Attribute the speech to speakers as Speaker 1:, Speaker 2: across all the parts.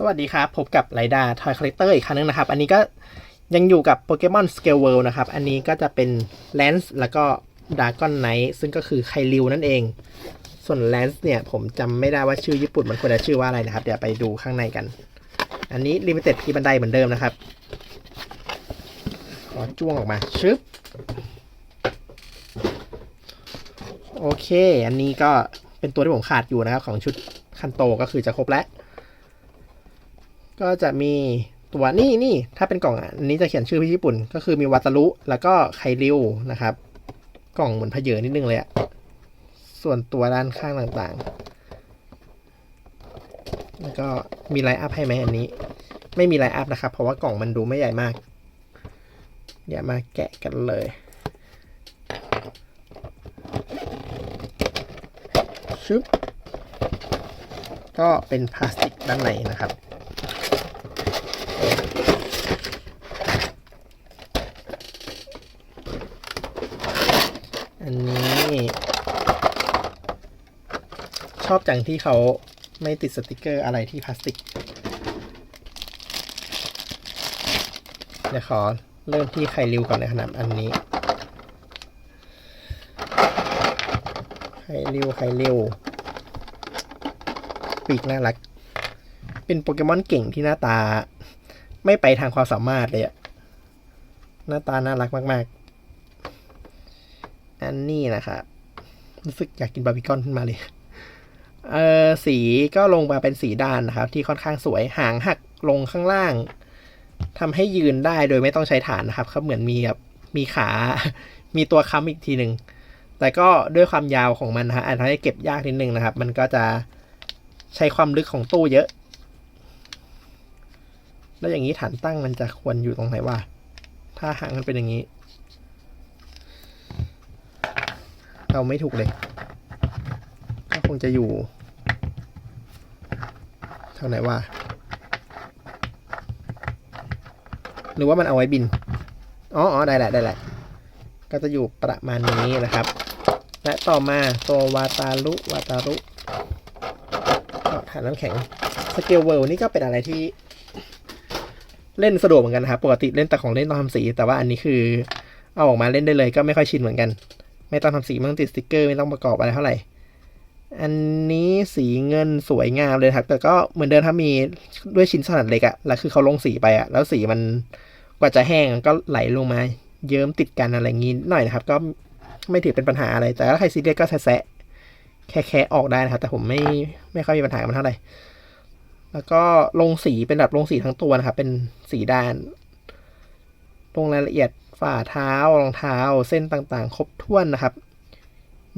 Speaker 1: สวัสดีครับ พบกับไรดาทอยคอลเลกเตอร์อีกครั้งนึงนะครับ อันนี้ก็ยังอยู่กับโปเกมอนสเกลเวิลด์นะครับ อันนี้ก็จะเป็นแลนส์แล้วก็ดากอนไนท์ซึ่งก็คือไคลิวนั่นเอง ส่วนแลนส์เนี่ยผมจำไม่ได้ว่าชื่อญี่ปุ่นมันควรจะชื่อว่าอะไรนะครับ เดี๋ยวไปดูข้างในกัน อันนี้ลิมิเต็ดที่บันไดเหมือนเดิมนะครับ ขอจ้วงออกมา ชึบ โอเค อันนี้ก็เป็นตัวที่ผมขาดอยู่นะครับ ของชุดคันโตก็คือจะครบแล้ว ก็จะมีตัวนี่นี่ถ้าเป็นกล่องอันนี้จะเขียนชื่อพี่ญี่ปุ่น ก็คือมีวัตารุแล้วก็ไคริวนะครับ กล่องเหมือนพเยอนิดนึงเลยอะส่วนตัวด้านข้างต่างๆ แล้วก็มีไลน์อัพให้ไหมอันนี้ ไม่มีไลน์อัพนะครับ เพราะว่ากล่องมันดูไม่ใหญ่มาก เดี๋ยวมาแกะกันเลย ชึบ ก็เป็นพลาสติกด้านในนะครับ อันนี้ ชอบจังที่เขาไม่ติดสติกเกอร์อะไรที่พลาสติก เดี๋ยวขอเริ่มที่ไข่ริวก่อนนะครับอันนี้ไข่ริวไข่ริวปีกน่ารัก เป็นโปเกมอนเก่งที่หน้าตา ไม่ไปทางความสามารถเลยอะหน้าตาน่ารักมาก ๆ อันนี้นะครับรู้สึกอยากกินบาร์บีคอนขึ้นมาเลยเออสีก็ลงมาเป็นสีด้านนะครับ ที่ค่อนข้างสวยหางหักลงข้างล่างทำให้ยืนได้โดยไม่ต้องใช้ฐานนะครับเขาเหมือนมีแบบมีขา มีตัวค้ำอีกทีหนึ่งแต่ก็ด้วยความยาวของมันนะฮะอาจทำให้เก็บยากนิดนึงนะครับ มันก็จะใช้ความลึกของตู้เยอะ แล้วอย่างนี้ฐานตั้งมันจะควรอยู่ตรงไหนวะถ้าหางมันเป็นอย่างนี้ เราไม่ถูกเลยก็คงจะอยู่เท่าไหนวะหรือว่ามันเอาไว้บิน อ๋ออ๋อได้แหละได้แหละ ก็จะอยู่ประมาณนี้นะครับ และต่อมาตัววาตารุวาตารุก็ฐานน้ำแข็งสเกลเวิลนี่ก็เป็นอะไรที่เล่นสะดวกเหมือนกันนะครับ ปกติเล่นแต่ของเล่นต้องทำสี แต่ว่าอันนี้คือเอาออกมาเล่นได้เลยก็ไม่ค่อยชินเหมือนกัน ไม่ต้องทำสีไม่ต้องติดสติกเกอร์ไม่ต้องประกอบอะไรเท่าไหร่ อันนี้สีเงินสวยงามเลยครับ แต่ก็เหมือนเดิมถ้ามีด้วยชิ้นขนาดเล็กอะแล้วคือเขาลงสีไปอะแล้วสีมันกว่าจะแห้งก็ไหลลงมาเยิ้มติดกันอะไรงี้หน่อยนะครับ ก็ไม่ถือเป็นปัญหาอะไร แต่ถ้าใครซีเรียสก็แซะๆแค่ออกได้นะครับ แต่ผมไม่ไม่ค่อยมีปัญหากับมันเท่าไหร่แล้วก็ลงสีเป็นแบบลงสีทั้งตัวนะครับ เป็นสีด้านลงรายละเอียด ฝ่าเท้ารองเท้าเส้นต่างๆ ครบถ้วนนะครับ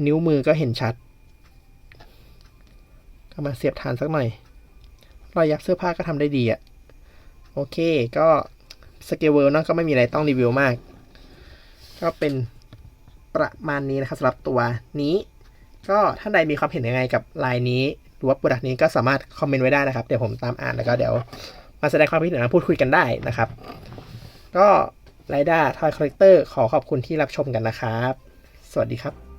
Speaker 1: นิ้วมือก็เห็นชัดก็มาเสียบฐานสักหน่อย รอยยับเสื้อผ้าก็ทำได้ดีอะ่ะโอเคก็สเกลเวลนะก็ไม่มีอะไรต้องรีวิวมาก ก็เป็นประมาณนี้นะครับสำหรับตัวนี้ ก็ท่านใดมีความเห็นยังไงกับลายนี้ หรือว่าโปรดักต์นี้ก็สามารถคอมเมนต์ไว้ได้นะครับ เดี๋ยวผมตามอ่านแล้วก็เดี๋ยวมาแสดงความคิดเห็นมาพูดคุยกันได้นะครับ ก็ ไรด้าทอยคอลเลกเตอร์ขอขอบคุณที่รับชมกันนะครับ สวัสดีครับ